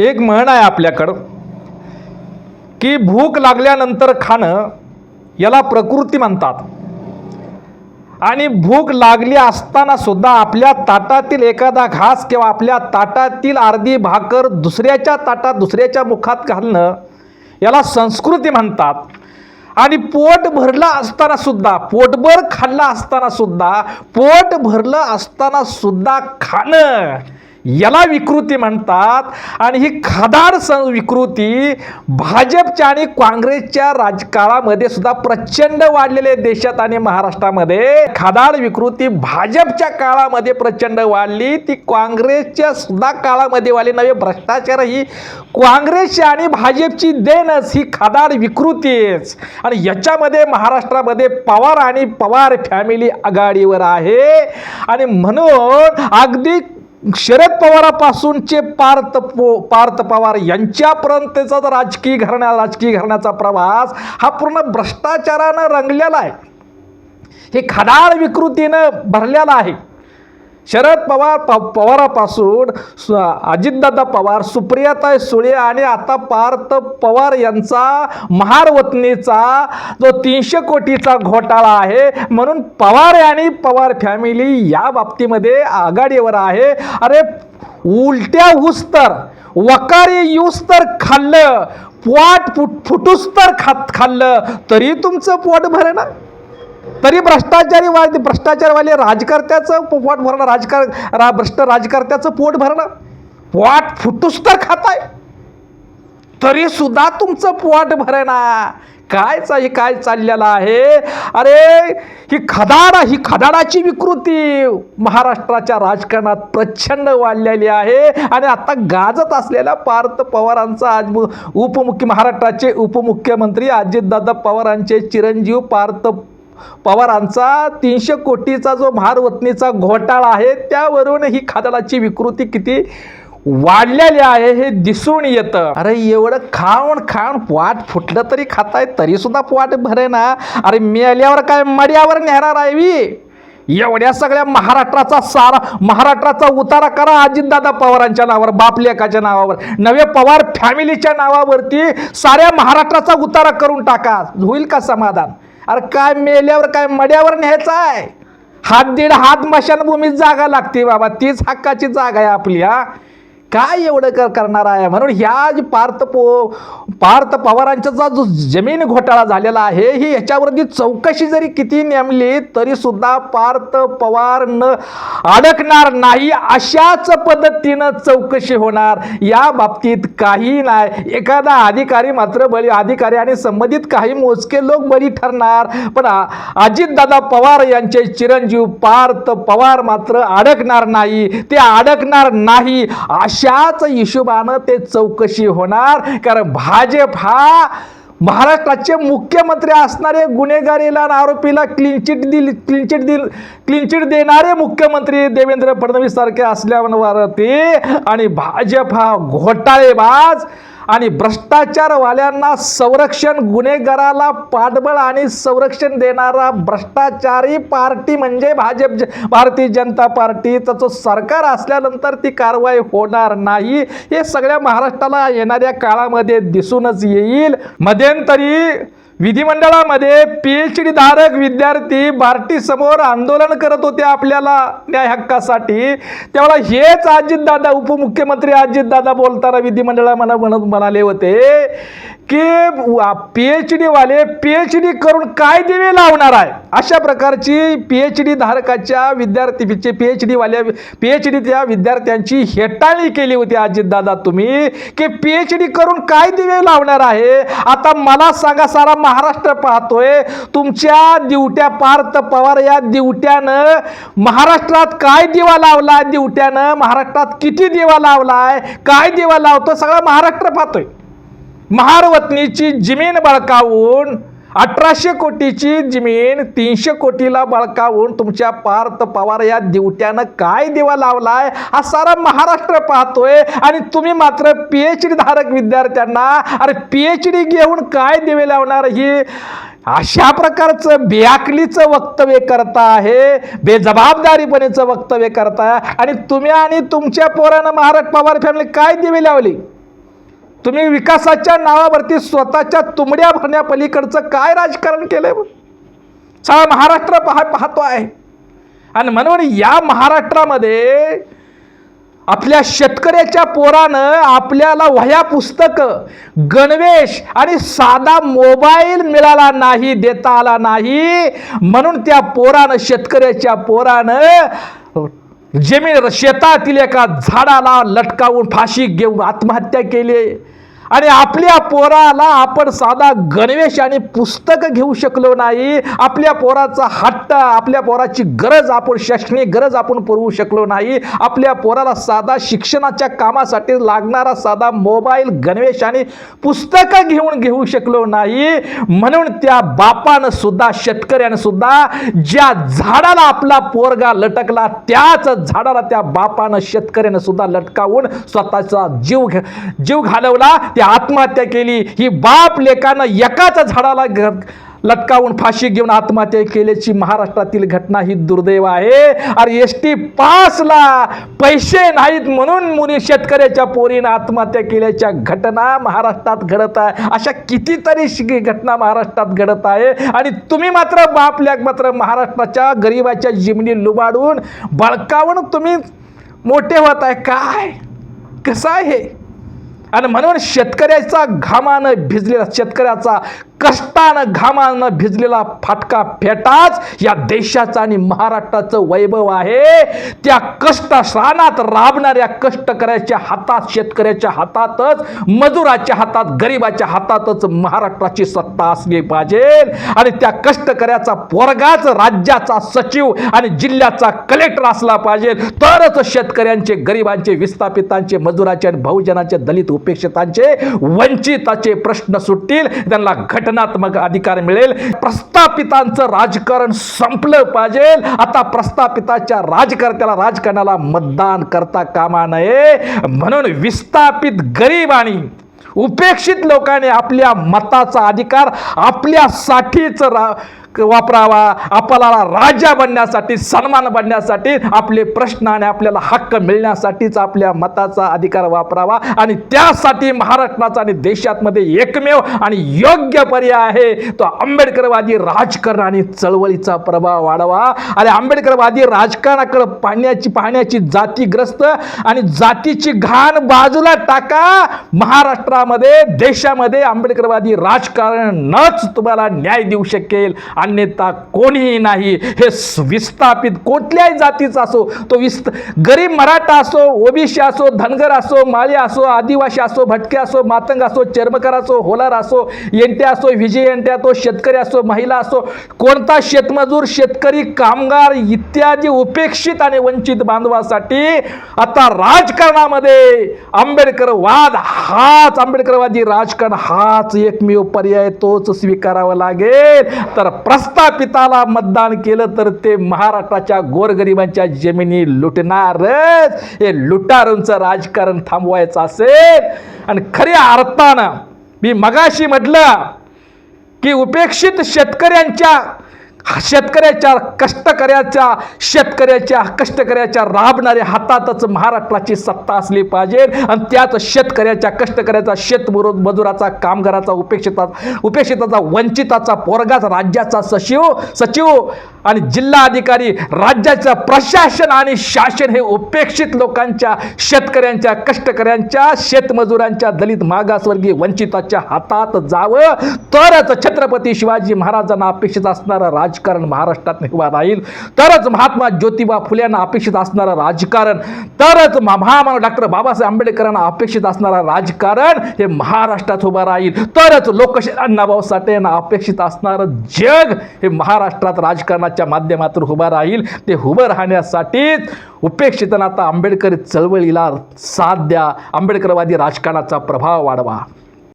एक म्हण आहे आपल्याकडं की भूक लागल्यानंतर खाणं याला प्रकृती म्हणतात. आणि भूक लागली असताना सुद्धा आपल्या ताटातील एखादा घास किंवा आपल्या ताटातील अर्धी भाकर दुसऱ्याच्या ताटात दुसऱ्याच्या मुखात घालणं याला संस्कृती म्हणतात. आणि पोट भरलं असताना सुद्धा पोटभर खाल्लं असताना सुद्धा पोट भरलं असताना सुद्धा खाणं याला विकृती म्हणतात. आणि ही खादार सं विकृती भाजपच्या आणि काँग्रेसच्या राजकाळामध्ये सुद्धा प्रचंड वाढलेले देशात आणि महाराष्ट्रामध्ये. खादाड विकृती भाजपच्या काळामध्ये प्रचंड वाढली. ती काँग्रेसच्या सुद्धा काळामध्ये वाढली. नवे भ्रष्टाचार ही काँग्रेसची आणि भाजपची देणच ही खादाड विकृतीच. आणि याच्यामध्ये महाराष्ट्रामध्ये पवार आणि पवार फॅमिली आघाडीवर आहे. आणि म्हणून अगदी शरद पवारापासूनचे पार्थ पो पार्थ पवार यांच्यापर्यंतचा राजकीय घराण्या राजकीय घराण्याचा प्रवास हा पूर्ण भ्रष्टाचारानं रंगलेला आहे. हे खडाळ विकृतीनं भरलेला आहे. शरद पवार प पवारापासून सु अजितदादा पवार सुप्रियाताई सुळे आणि आता पार्थ पवार यांचा महारवतनीचा जो तीनशे कोटीचा घोटाळा आहे. म्हणून पवार आणि पवार फॅमिली या बाबतीमध्ये आघाडीवर आहे. अरे उलट्या हुस्तर वकारी युस्तर खाल्लं पोट फुट फुटुस्तर खात खाल्लं तरी तुमचं पोट भरे ना तरी भ्रष्टाचारी वा भ्रष्टाचारवाले राजकर्त्याचं पोट भरणं राजकार रा भ्रष्ट राजकर्त्याचं पोट भरणं. पोट फुटूस तर खाताय. तरी सुद्धा तुमचं पोट भरेना काय चा हे काय चाललेलं आहे? अरे ही खदाड ही खदाडाची विकृती महाराष्ट्राच्या राजकारणात प्रचंड वाढलेली आहे. आणि आता गाजत असलेल्या पार्थ पवारांचा आज उपमुख्य महाराष्ट्राचे उपमुख्यमंत्री अजितदादा पवारांचे चिरंजीव पार्थ पवारांचा तीनशे कोटीचा जो भारवतनीचा घोटाळा आहे त्यावरून ही खादाडाची विकृती किती वाढलेली आहे हे दिसून येतं. अरे एवढं खाऊन खाऊन पोट फुटलं तरी खाताय तरी सुद्धा पोट भरे ना. अरे मेल्यावर काय मड्यावर नेहणार आहे मी? एवढ्या सगळ्या महाराष्ट्राचा सारा महाराष्ट्राचा उतारा करा अजितदादा पवारांच्या नावावर बापलेकाच्या नावावर. नवे पवार फॅमिलीच्या नावावरती साऱ्या महाराष्ट्राचा उतारा करून टाका. होईल का समाधान? अरे काय मेल्यावर काय मड्यावर न्यायचं आहे? हात दीड हात मशानभूमीत जागा लागते बाबा. तीच हक्काची जागा आहे आपली हा. काय एवढं कर करणार आहे? म्हणून ह्या जी पार्थ पो पार्थ पवारांचा जो जमीन घोटाळा झालेला आहे ही ह्याच्यावरती चौकशी जरी किती नेमली तरी सुद्धा पार्थ पवार न अडकणार नाही अशाच पद्धतीनं चौकशी होणार. या बाबतीत काही नाही. एखादा अधिकारी मात्र बळी अधिकारी आणि संबंधित काही मोजके लोक बळी ठरणार. पण अजितदादा पवार यांचे चिरंजीव पार्थ पवार मात्र अडकणार नाही. ते अडकणार नाही. अशाच हिशोबानं ते चौकशी होणार. कारण भाजप हा महाराष्ट्राचे मुख्यमंत्री असणारे गुन्हेगारीला आरोपीला क्लिनचिट दिली क्लिनचिट दिल क्लीन देणारे मुख्यमंत्री देवेंद्र फडणवीस सारखे असल्यावरती आणि भाजप हा घोटाळेबाज. आणि भ्रष्टाचारवाल्यांना संरक्षण गुन्हेगाराला पाठबळ आणि संरक्षण देणारा भ्रष्टाचारी पार्टी म्हणजे भाजप ज- भारतीय जनता पार्टी त्याचं सरकार असल्यानंतर ती कारवाई होणार नाही. हे सगळ्या महाराष्ट्राला येणाऱ्या काळामध्ये दिसूनच येईल. मध्यंतरी विधिमंडळामध्ये पी एच डी धारक विद्यार्थी बार्टी समोर आंदोलन करत होते आपल्याला न्याय हक्कासाठी. तेव्हा हेच अजितदादा उपमुख्यमंत्री अजितदादा बोलताना विधिमंडळामध्ये म्हणत म्हणाले होते की पी एच डीवाले पी एच डी करून काय दिवे लावणार आहे? अशा प्रकारची पी एच डी धारकाच्या विद्यार्थी पी एच डीवाल्या पी एच डीच्या विद्यार्थ्यांची हेटाळणी केली होती अजितदादा तुम्ही की पी एच डी करून काय दिवे लावणार आहे? आता मला सांगा सारा महाराष्ट्र पाहतोय. तुमच्या दिवट्या पार्थ पवार या दिवट्यानं महाराष्ट्रात काय दिवा लावला दिवट्यानं महाराष्ट्रात किती दिवा लावलाय? काय दिवा लावतो? सगळं महाराष्ट्र पाहतोय. महारवतनीची जमीन बळकावून अठराशे कोटीची जमीन तीनशे कोटीला बळकावून तुमच्या पार्थ पवार या दिवट्यानं काय दिवा लावलाय? हा सारा महाराष्ट्र पाहतोय. आणि तुम्ही मात्र पी एच डी धारक विद्यार्थ्यांना अरे पी एच डी घेऊन काय दिवे लावणार ही? अशा प्रकारचं बेअकलीचं वक्तव्य करता आहे बेजबाबदारीपणेचं वक्तव्य करता आणि तुम्ही आणि तुमच्या पोरानं महाराज पवार फॅमिली काय दिवे लावली? तुम्ही विकासाच्या नावावरती स्वतःच्या तुंबड्या भरण्यापलीकडचं काय राजकारण केलंय बघ? सारा महाराष्ट्र पाहा पाहतो आहे. आणि म्हणून या महाराष्ट्रामध्ये आपल्या शेतकऱ्याच्या पोरानं आपल्याला वह्या पुस्तकं गणवेश आणि साधा मोबाईल मिळाला नाही देता आला नाही. म्हणून त्या पोरानं शेतकऱ्याच्या पोरानं जमीन शेतातील एका झाडाला लटकावून फाशी घेऊन आत्महत्या केली. आणि आपल्या पोराला आपण साधा गणवेश आणि पुस्तक घेऊ शकलो नाही. आपल्या पोराचा हट्ट आपल्या पोराची गरज आपण शैक्षणिक गरज आपण पुरवू शकलो नाही. आपल्या पोराला साधा शिक्षणाच्या कामासाठी लागणारा साधा मोबाईल गणवेश आणि पुस्तकं घेऊन घेऊ शकलो नाही. म्हणून त्या बापानं सुद्धा शेतकऱ्यानं सुद्धा ज्या झाडाला आपला पोरगा लटकला त्याच झाडाला त्या बापानं शेतकऱ्यानं सुद्धा लटकावून स्वतःचा जीव घ- जीव घालवला. ती आत्महत्या केली. ही बाप लेकानं एकाच झाडाला लटकावून फाशी घेऊन आत्महत्या केल्याची महाराष्ट्रातील घटना ही दुर्दैव आहे. अरे एस टी पासला पैसे नाहीत म्हणून मुली शेतकऱ्याच्या पोरीनं आत्महत्या केल्याच्या घटना महाराष्ट्रात घडत आहे. अशा कितीतरी घटना महाराष्ट्रात घडत आहे. आणि तुम्ही मात्र बापल्याक मात्र महाराष्ट्राच्या गरिबाच्या जिमनी लुबाडून बळकावून तुम्ही मोठे होत आहे. काय? कसं आहे आणि म्हणून शेतकऱ्याचा घामानं भिजलेला शेतकऱ्याचा कष्टानं घामानं भिजलेला फाटका फेटाच या देशाचा आणि महाराष्ट्राचं वैभव आहे. त्या कष्ट श्रानात राबणाऱ्या कष्टकऱ्याच्या हातात शेतकऱ्याच्या हातातच मजुराच्या हातात गरिबाच्या हातातच महाराष्ट्राची सत्ता असली पाहिजे. आणि त्या कष्टकऱ्याचा पोरगाच राज्याचा सचिव आणि जिल्ह्याचा कलेक्टर असला पाहिजे. तरच शेतकऱ्यांचे गरिबांचे विस्थापितांचे मजुराचे आणि बहुजनाचे दलित उपेक्षितांचे वंचिताचे प्रश्न सुटतील. त्यांना घट घटनात्मक अधिकार मिळेल. प्रस्थापितांचं राजकारण संपलं पाहिजे. आता प्रस्थापिताच्या राजकर्त्याला राजकारणाला मतदान करता कामा नये. म्हणून विस्थापित गरीब आणि उपेक्षित लोकांनी आपल्या मताचा अधिकार आपल्यासाठीच रा वापरावा. आपल्याला राजा बनण्यासाठी सन्मान बनण्यासाठी आपले प्रश्न आणि आपल्याला हक्क मिळण्यासाठीच आपल्या मताचा अधिकार वापरावा. आणि त्यासाठी महाराष्ट्राचा आणि देशातमध्ये एकमेव आणि योग्य पर्याय आहे. तो आंबेडकरवादी राजकारण आणि चळवळीचा प्रभाव वाढवा. आणि आंबेडकरवादी राजकारणाकडे पाहण्याची पाहण्याची जातीग्रस्त आणि जातीची घाण बाजूला टाका. महाराष्ट्रामध्ये देशामध्ये आंबेडकरवादी राजकारणच तुम्हाला न्याय देऊ शकेल. अन्यथा कोणीही नाही. हे विस्थापित कुठल्याही जातीचा असो तो विस्त गरीब मराठा असो ओबीसी असो धनगर असो माळी असो आदिवासी असो भटके असो मातंग असो चर्मकार असो होलार असो येंट्या असो विजय येंट्या असो शेतकरी असो महिला असो कोणता शेतमजूर शेतकरी कामगार इत्यादी उपेक्षित आणि वंचित बांधवासाठी आता राजकारणामध्ये आंबेडकरवाद हाच आंबेडकरवादी राजकारण हाच एकमेव पर्याय तोच स्वीकारावा लागेल. तर प्रस्थापिताला मतदान केलं तर ते महाराष्ट्राच्या गोरगरिबांच्या जमिनी लुटणारच. हे लुटारूंचं राजकारण थांबवायचं असेल. आणि खऱ्या अर्थानं मी मगाशी म्हटलं की उपेक्षित शेतकऱ्यांच्या शेतकऱ्याच्या कष्टकऱ्याच्या शेतकऱ्याच्या कष्टकऱ्याच्या राबणाऱ्या हातातच महाराष्ट्राची सत्ता असली पाहिजे. आणि त्याच शेतकऱ्याच्या कष्टकऱ्याचा शेतमजूर मजुराचा कामगाराचा उपेक्षिता उपेक्षिताचा वंचिताचा पोरगाच राज्याचा सचिव सचिव आणि जिल्हा अधिकारी राज्याचं प्रशासन आणि शासन हे उपेक्षित लोकांच्या शेतकऱ्यांच्या कष्टकऱ्यांच्या शेतमजुरांच्या दलित मागासवर्गीय वंचिताच्या हातात जावं. तरच छत्रपती शिवाजी महाराजांना अपेक्षित असणारं राजकारण महाराष्ट्रात उभा राहील. तरच महात्मा ज्योतिबा फुल्यांना अपेक्षित असणारं राजकारण तरच मा- महामानव डॉक्टर बाबासाहेब आंबेडकरांना अपेक्षित असणारं राजकारण हे महाराष्ट्रात उभं राहील. तरच लोकशाही अण्णाभाऊ साठे यांना अपेक्षित असणारं जग हे महाराष्ट्रात राजकारणाच्या माध्यमातून उभं राहील. ते उभं राहण्यासाठीच उपेक्षितांना आता आंबेडकर चळवळीला साथ द्या. आंबेडकरवादी राजकारणाचा प्रभाव वाढवा.